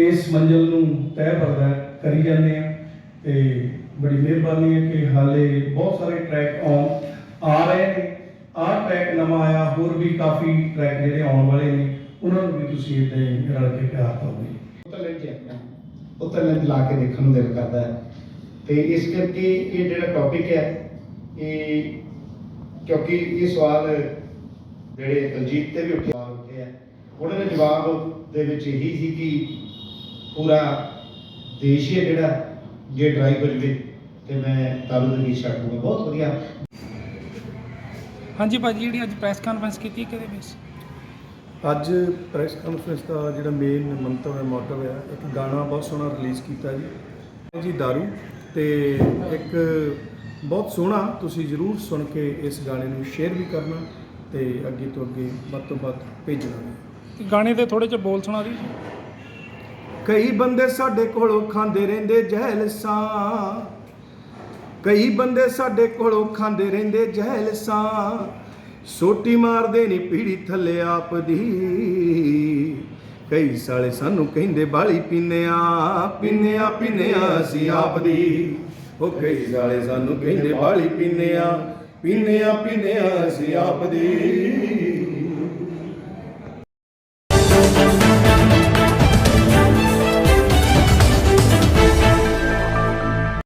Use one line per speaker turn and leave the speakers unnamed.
ਇਸ ਮੰਜ਼ਿਲ ਨੂੰ ਤੈਅ ਕਰਦਾ ਕਰੀ ਜਾਂਦੇ ਆ ਤੇ ਬੜੀ ਮਿਹਰਬਾਨੀ ਹੈ ਕਿ ਹਾਲੇ ਬਹੁਤ ਸਾਰੇ ਟਰੈਕ ਆਉਣ, ਆ ਰਹੇ ਨੇ। ਆਹ ਟਰੈਕ ਨਵਾਂ ਆਇਆ, ਹੋਰ ਵੀ ਕਾਫੀ ਟਰੈਕ ਜਿਹੜੇ ਆਉਣ ਵਾਲੇ ਨੇ, ਉਹਨਾਂ ਨੂੰ ਵੀ ਤੁਸੀਂ ਇਦਾਂ ਰਲ ਕੇ ਪਿਆਰ ਦਿਓਗੇ
ਉਤਲੇ ਚੈੱਕ ਉਤਲੇ ਲਾ ਕੇ ਦੇਖਣ ਨੂੰ ਦਿਲ ਕਰਦਾ ਹੈ। ਤੇ ਇਸ ਕਰਕੇ ਇਹ ਜਿਹੜਾ ਟੌਪਿਕ ਹੈ, ਇਹ ਕਿਉਂਕਿ ਇਹ ਸਵਾਲ ਜਿਹੜੇ ਦਲਜੀਤ ਤੇ ਵੀ ਉੱਠੇ ਆ ਉਹਨਾਂ ਦੇ ਜਵਾਬ ਦੇ ਵਿੱਚ ਇਹੀ ਸੀ ਕਿ ਪੂਰਾ ਦੇਸ਼ ਹੀ ਹੈ ਜਿਹੜਾ ਜੇ ਡਰਾਈ ਹੋ ਜਵੇ ਤੇ ਮੈਂ ਤਾਲੂ ਦੇ ਗੀਤ ਛੱਡੂਗਾ ਬਹੁਤ ਵਧੀਆ।
ਹਾਂਜੀ ਭਾਜੀ ਜਿਹੜੀ ਅੱਜ ਪ੍ਰੈਸ ਕਾਨਫਰੰਸ ਕੀਤੀ ਕਿਹਦੇ ਬੇਸ
ਅੱਜ ਪ੍ਰੈਸ ਕਾਨਫਰੰਸ ਦਾ ਜਿਹੜਾ ਮੇਨ ਮੰਤਵ ਹੈ ਮੋਟਿਵ ਹੈ ਇੱਕ ਗਾਣਾ ਬਹੁਤ ਸੋਹਣਾ ਰਿਲੀਜ਼ ਕੀਤਾ ਜੀ। ਜੀ दारू ਤੇ ਇੱਕ ਬਹੁਤ ਸੋਹਣਾ ਤੁਸੀਂ ਜਰੂਰ ਸੁਣ ਕੇ ਇਸ ਗਾਣੇ ਨੂੰ ਸ਼ੇਅਰ ਵੀ ਕਰਨਾ ਤੇ ਅੱਗੇ ਤੋਂ ਅੱਗੇ ਵੱਧ ਤੋਂ ਵੱਧ ਭੇਜਣਾ।
ਗਾਣੇ ਦੇ ਥੋੜੇ ਜਿਹਾ ਬੋਲ ਸੁਣਾ ਦਿਓ ਜੀ।
ਕਈ ਬੰਦੇ ਸਾਡੇ ਕੋਲੋਂ ਖਾਂਦੇ ਰਹਿੰਦੇ ਜਹਿਲਸਾਂ। ਕਈ ਬੰਦੇ ਸਾਡੇ ਕੋਲੋਂ ਖਾਂਦੇ ਰਹਿੰਦੇ ਜਹਿਲਸਾਂ। ਸੋਟੀ ਮਾਰਦੇ ਨਹੀਂ ਪੀੜੀ ਥੱਲੇ ਆਪ ਦੀ। ਕਈ ਸਾਲੇ ਸਾਨੂੰ ਕਹਿੰਦੇ ਬਾਲੀ ਪੀਨੇ ਆ ਪੀਨੇ ਆ ਪੀਨੇ ਆ ਅਸੀਂ ਆਪ ਦੀ। ਉਹ ਕਈ ਸਾਲੇ ਸਾਨੂੰ ਕਹਿੰਦੇ ਬਾਲੀ ਪੀਨੇ ਆ ਪੀਨੇ ਆ ਪੀਨੇ ਆ ਅਸੀਂ ਆਪ ਦੀ।